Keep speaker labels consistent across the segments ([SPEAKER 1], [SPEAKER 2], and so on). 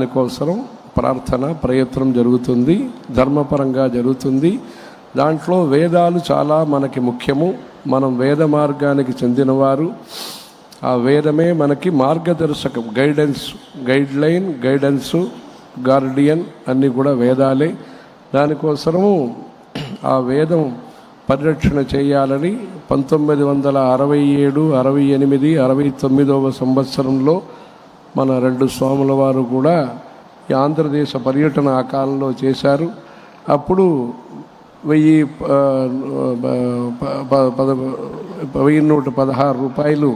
[SPEAKER 1] దానికోసం ప్రార్థన ప్రయత్నం జరుగుతుంది ధర్మపరంగా జరుగుతుంది. దాంట్లో వేదాలు చాలా మనకి ముఖ్యము. మనం వేద మార్గానికి చెందినవారు. ఆ వేదమే మనకి మార్గదర్శకం guidance guideline guidance guardian అన్నీ కూడా వేదాలే. దానికోసము ఆ వేదం పరిరక్షణ చేయాలని పంతొమ్మిది వందల అరవై ఏడు అరవై ఎనిమిది అరవై తొమ్మిదవ సంవత్సరంలో మన రెండు స్వాముల వారు కూడా ఈ ఆంధ్రదేశ పర్యటన ఆ కాలంలో చేశారు. అప్పుడు వెయ్యి పద వెయ్యి నూట పదహారు రూపాయలు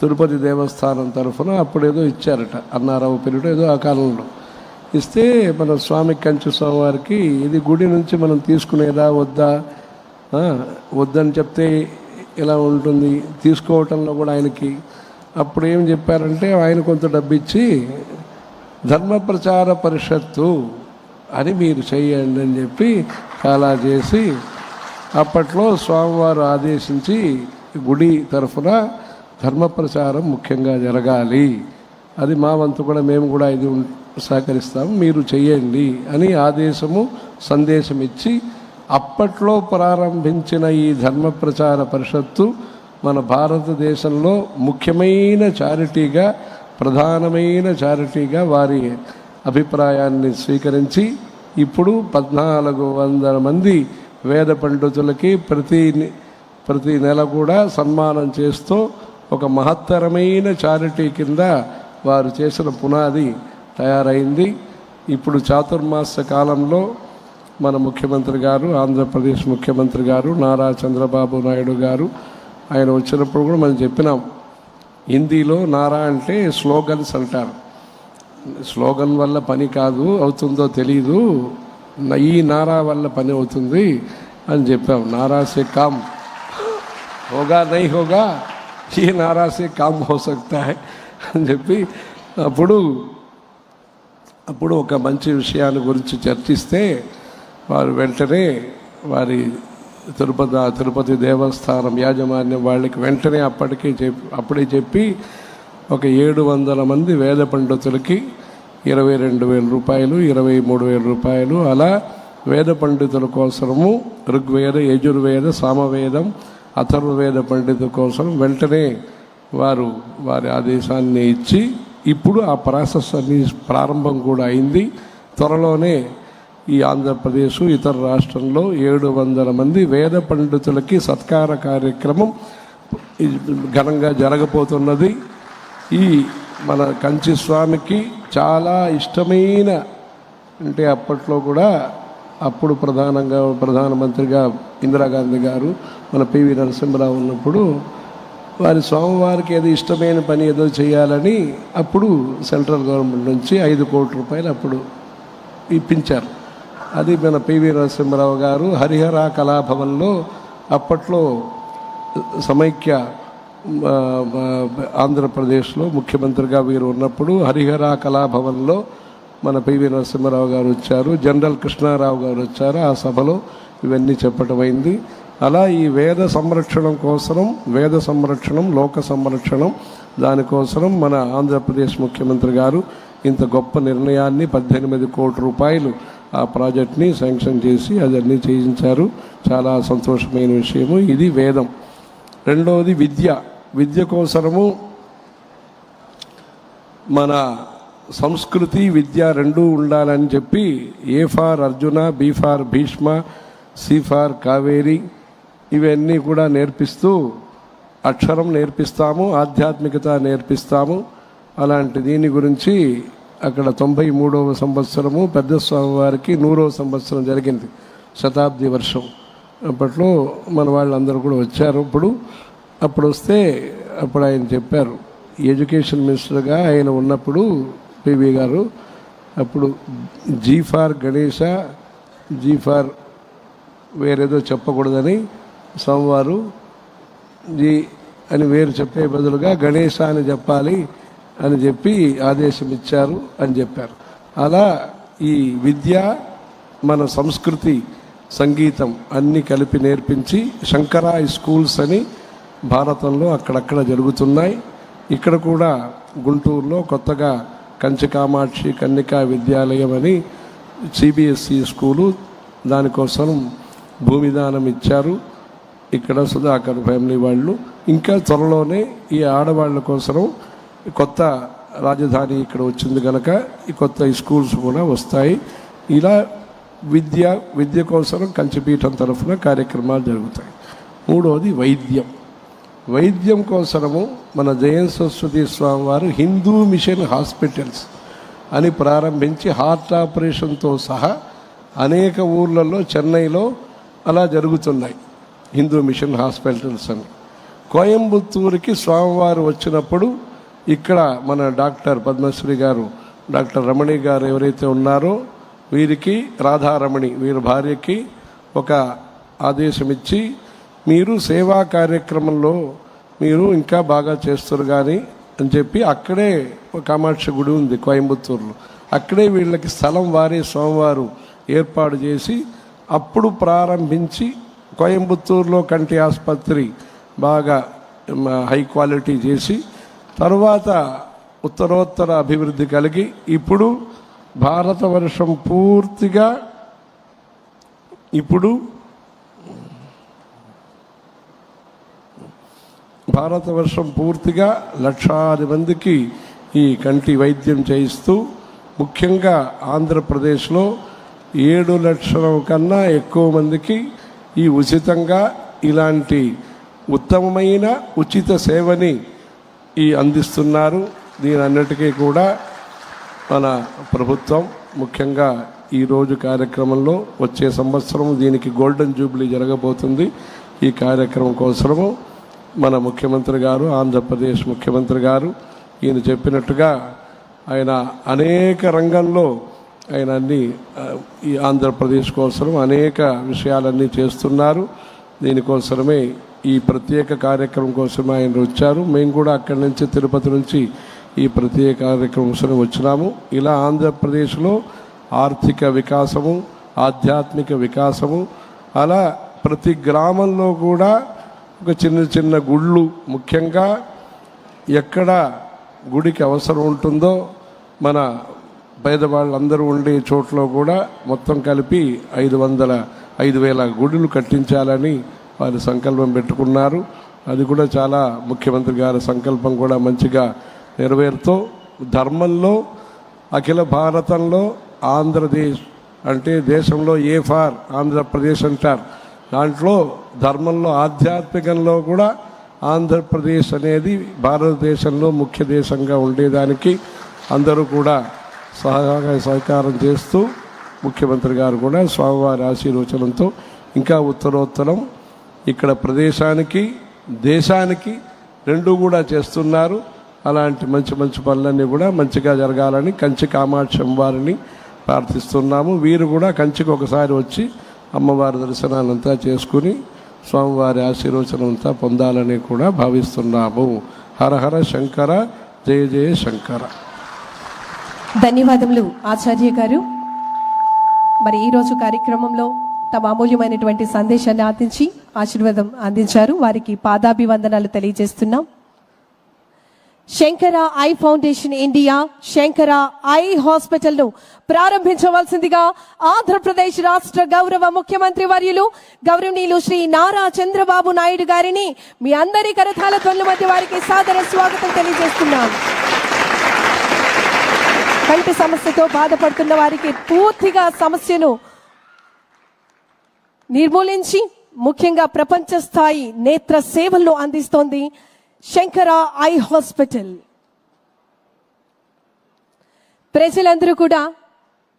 [SPEAKER 1] తిరుపతి దేవస్థానం తరఫున అప్పుడేదో ఇచ్చారట అన్నారావు పీరియడ్ ఏదో ఆ కాలంలో. ఇస్తే మన స్వామి కంచు స్వామి వారికి ఇది గుడి నుంచి మనం తీసుకునేదా వద్దా? వద్దని చెప్తే ఎలా ఉంటుంది? తీసుకోవటంలో కూడా ఆయనకి అప్పుడు ఏం చెప్పారంటే ఆయన కొంత డబ్బు ఇచ్చి ధర్మ ప్రచార పరిషత్తు అని మీరు చేయండి అని చెప్పి చాలా చేసి అప్పట్లో స్వామివారు ఆదేశించి గుడి తరఫున ధర్మ ప్రచారం ముఖ్యంగా జరగాలి. అది మా వంతు కూడా మేము కూడా ఇది ఉం- సహకరిస్తాము మీరు చెయ్యండి అని ఆదేశము సందేశం ఇచ్చి అప్పట్లో ప్రారంభించిన ఈ ధర్మ ప్రచార పరిషత్తు మన భారతదేశంలో ముఖ్యమైన చారిటీగా ప్రధానమైన చారిటీగా వారి అభిప్రాయాన్ని స్వీకరించి ఇప్పుడు పద్నాలుగు వందల మంది వేద పండితులకి ప్రతి ప్రతి నెల కూడా సన్మానం చేస్తూ ఒక మహత్తరమైన చారిటీ కింద వారు చేసిన పునాది తయారైంది. ఇప్పుడు చాతుర్మాస కాలంలో మన ముఖ్యమంత్రి గారు ఆంధ్రప్రదేశ్ ముఖ్యమంత్రి గారు నారా చంద్రబాబు నాయుడు గారు ఆయన వచ్చినప్పుడు కూడా మనం చెప్పినాం. హిందీలో నారా అంటే స్లోగన్స్ అంటారు. స్లోగన్ వల్ల పని కాదు అవుతుందో తెలీదు. న- ఈ నారా వల్ల పని అవుతుంది అని చెప్పాం. నారా సే కామ్. హోగా నై హోగా ఈ నారా సే కామ్ హో సక్తా అని చెప్పి అప్పుడు అప్పుడు ఒక మంచి విషయాన్ని గురించి చర్చిస్తే వారు వెంటనే వారి తిరుపతి తిరుపతి దేవస్థానం యాజమాన్యం వాళ్ళకి వెంటనే అప్పటికే చెప్పి అప్పుడే చెప్పి ఒక ఏడు వందల మంది వేద పండితులకి ఇరవై రెండు వేల రూపాయలు ఇరవై మూడు వేల రూపాయలు. అలా వేద పండితుల కోసము ఋగ్వేద యజుర్వేద సామవేదం అథర్వవేద పండితుల కోసం వెంటనే వారు వారి ఆదేశాన్ని ఇచ్చి ఇప్పుడు ఆ ప్రాసెస్ అన్ని ప్రారంభం కూడా అయింది. త్వరలోనే ఈ ఆంధ్రప్రదేశ్ ఇతర రాష్ట్రంలో ఏడు వందల మంది వేద పండితులకి సత్కార కార్యక్రమం ఘనంగా జరగబోతున్నది. ఈ మన కంచి స్వామికి చాలా ఇష్టమైన అంటే అప్పట్లో కూడా అప్పుడు ప్రధానంగా ప్రధానమంత్రిగా ఇందిరాగాంధీ గారు మన పివి నరసింహరావు ఉన్నప్పుడు వారి స్వామివారికి ఏదో ఇష్టమైన పని ఏదో చేయాలని అప్పుడు సెంట్రల్ గవర్నమెంట్ నుంచి ఐదు కోట్ల రూపాయలు అప్పుడు ఇప్పించారు. అది మన పివి నరసింహరావు గారు హరిహర కళాభవన్లో అప్పట్లో సమైక్య ఆంధ్రప్రదేశ్లో ముఖ్యమంత్రిగా వీరు ఉన్నప్పుడు హరిహర కళాభవన్లో మన పివి నరసింహారావు గారు వచ్చారు జనరల్ కృష్ణారావు గారు వచ్చారు ఆ సభలో ఇవన్నీ చెప్పటం అయింది. అలా ఈ వేద సంరక్షణం కోసం వేద సంరక్షణం లోక సంరక్షణం దానికోసం మన ఆంధ్రప్రదేశ్ ముఖ్యమంత్రి గారు ఇంత గొప్ప నిర్ణయాన్ని పద్దెనిమిది కోట్ల రూపాయలు ఆ ప్రాజెక్ట్ని శాంక్షన్ చేసి అదన్నీ చేయించారు. చాలా సంతోషమైన విషయము. ఇది వేదం. రెండవది విద్య. విద్య కోసము మన సంస్కృతి విద్య రెండూ ఉండాలని చెప్పి A for Arjuna B for Bhishma C for Kaveri ఇవన్నీ కూడా నేర్పిస్తూ అక్షరం నేర్పిస్తాము ఆధ్యాత్మికత నేర్పిస్తాము. అలాంటి దీని గురించి అక్కడ తొంభై మూడవ సంవత్సరము పెద్ద స్వామివారికి నూరవ సంవత్సరం జరిగింది. శతాబ్ది వర్షం. అప్పట్లో మన వాళ్ళందరూ కూడా వచ్చారు. ఇప్పుడు అప్పుడు వస్తే అప్పుడు ఆయన చెప్పారు. ఎడ్యుకేషన్ మినిస్టర్గా ఆయన ఉన్నప్పుడు పివి గారు అప్పుడు G for Ganesha G for వేరేదో చెప్పకూడదని సోమవారు జీ అని వేరు చెప్పే బదులుగా గణేష అని చెప్పాలి. అని చెప్పి ఆదేశం ఇచ్చారు అని చెప్పారు. అలా ఈ విద్య మన సంస్కృతి సంగీతం అన్నీ కలిపి నేర్పించి శంకరాయ్ స్కూల్స్ అని భారతంలో అక్కడక్కడ జరుగుతున్నాయి. ఇక్కడ కూడా గుంటూరులో కొత్తగా కంచి కామాక్షి కన్నికా విద్యాలయం అని సిబిఎస్ఈ స్కూలు దానికోసం భూమి దానం ఇచ్చారు. ఇక్కడ సుధాకర్ ఫ్యామిలీ వాళ్ళు. ఇంకా త్వరలోనే ఈ ఆడవాళ్ళ కోసం కొత్త రాజధాని ఇక్కడ వచ్చింది కనుక ఈ కొత్త స్కూల్స్ కూడా వస్తాయి. ఇలా విద్య విద్య కోసం కంచిపీఠం తరఫున కార్యక్రమాలు జరుగుతాయి. మూడవది వైద్యం. వైద్యం కోసము మన జయన్ సరస్వతి స్వామి వారు హిందూ మిషన్ హాస్పిటల్స్ అని ప్రారంభించి హార్ట్ ఆపరేషన్తో సహా అనేక ఊర్లలో చెన్నైలో అలా జరుగుతున్నాయి హిందూ మిషన్ హాస్పిటల్స్ అని. కోయంబత్తూరుకి స్వామివారు వచ్చినప్పుడు ఇక్కడ మన డాక్టర్ పద్మశ్రీ గారు డాక్టర్ రమణి గారు ఎవరైతే ఉన్నారో వీరికి రాధారమణి వీరి భార్యకి ఒక ఆదేశం ఇచ్చి మీరు సేవా కార్యక్రమంలో మీరు ఇంకా బాగా చేస్తారు కానీ అని చెప్పి అక్కడే కామాక్షి గుడి ఉంది కోయంబత్తూరులో. అక్కడే వీళ్ళకి స్థలం వారే సోమవారం ఏర్పాటు చేసి అప్పుడు ప్రారంభించి కోయంబత్తూరులో కంటి ఆసుపత్రి బాగా హై క్వాలిటీ చేసి తర్వాత ఉత్తరోత్తర అభివృద్ధి కలిగి ఇప్పుడు భారతవర్షం పూర్తిగా ఇప్పుడు భారతవర్షం పూర్తిగా లక్షాది మందికి ఈ కంటి వైద్యం చేయిస్తూ ముఖ్యంగా ఆంధ్రప్రదేశ్లో ఏడు లక్షల కన్నా ఎక్కువ మందికి ఈ ఉచితంగా ఇలాంటి ఉత్తమమైన ఉచిత సేవని ఈ అందిస్తున్నారు. దీని అన్నిటికీ కూడా మన ప్రభుత్వం ముఖ్యంగా ఈరోజు కార్యక్రమంలో వచ్చే సంవత్సరం దీనికి గోల్డెన్ జూబ్లీ జరగబోతుంది. ఈ కార్యక్రమం కోసము మన ముఖ్యమంత్రి గారు ఆంధ్రప్రదేశ్ ముఖ్యమంత్రి గారు ఈయన చెప్పినట్టుగా ఆయన అనేక రంగంలో ఆయన అన్ని ఈ ఆంధ్రప్రదేశ్ కోసం అనేక విషయాలన్నీ చేస్తున్నారు. దీనికోసమే ఈ ప్రత్యేక కార్యక్రమం కోసం ఆయన వచ్చారు. మేము కూడా అక్కడి నుంచి తిరుపతి నుంచి ఈ ప్రత్యేక కార్యక్రమం కోసం వచ్చినాము. ఇలా ఆంధ్రప్రదేశ్లో ఆర్థిక వికాసము ఆధ్యాత్మిక వికాసము అలా ప్రతి గ్రామంలో కూడా ఒక చిన్న చిన్న గుళ్ళు ముఖ్యంగా ఎక్కడ గుడికి అవసరం ఉంటుందో మన పేదవాళ్ళందరూ ఉండే చోట్ల కూడా మొత్తం కలిపి ఐదు వందల ఐదు వేల గుడులు కట్టించాలని వారు సంకల్పం పెట్టుకున్నారు. అది కూడా చాలా ముఖ్యమంత్రి గారి సంకల్పం కూడా మంచిగా నెరవేరుతూ ధర్మంలో అఖిల భారతంలో ఆంధ్రదేశ్ అంటే దేశంలో ఏ ఫార్ ఆంధ్రప్రదేశ్ అంటారు. దాంట్లో ధర్మంలో ఆధ్యాత్మికంలో కూడా ఆంధ్రప్రదేశ్ అనేది భారతదేశంలో ముఖ్య దేశంగా ఉండేదానికి అందరూ కూడా సహకార సహకారం చేస్తూ ముఖ్యమంత్రి గారు కూడా స్వామివారి ఆశీర్వచనంతో ఇంకా ఉత్తరోత్తరం ఇక్కడ ప్రదేశానికి దేశానికి రెండు కూడా చేస్తున్నారు. అలాంటి మంచి మంచి పనులన్నీ కూడా మంచిగా జరగాలని కంచి కామాక్షి అమ్మవారిని ప్రార్థిస్తున్నాము. వీరు కూడా కంచికి ఒకసారి వచ్చి అమ్మవారి దర్శనాలంతా చేసుకుని స్వామివారి ఆశీర్వచనం అంతా పొందాలని కూడా భావిస్తున్నాము. హర హర శంకర జయ జయ శంకర.
[SPEAKER 2] ధన్యవాదములు ఆచార్య గారు. మరి ఈరోజు కార్యక్రమంలో తమ అమూల్యమైనటువంటి సందేశాన్ని అందించి ఆశీర్వాదం అందించారు. వారికి పాదాభివందనాలు తెలియజేస్తున్నాం. Sankara eye foundation India Sankara eye హాస్పిటల్ను ప్రారంభించవలసిందిగా ఆంధ్రప్రదేశ్ రాష్ట్ర గౌరవ ముఖ్యమంత్రి వర్యులు గౌరవనీయులు శ్రీ నారా చంద్రబాబు నాయుడు గారిని మీ అందరి కరతాల ధ్వనుల మధ్య వారికి సాదర స్వాగతం తెలియజేస్తున్నాం. కంటి సమస్యతో బాధపడుతున్న వారికి పూర్తిగా సమస్యను నిర్మూలించి ముఖ్యంగా ప్రపంచ స్థాయి నేత్ర సేవలు అందిస్తోంది శంకర ఐ హాస్పిటల్. ప్రజలందరూ కూడా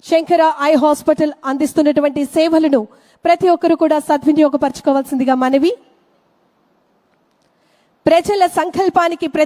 [SPEAKER 2] శంకర ఐ హాస్పిటల్ అందిస్తున్నటువంటి సేవలను ప్రతి ఒక్కరు కూడా సద్వినియోగపరచుకోవాల్సిందిగా మనవి. ప్రజల సంకల్పానికి ప్రతి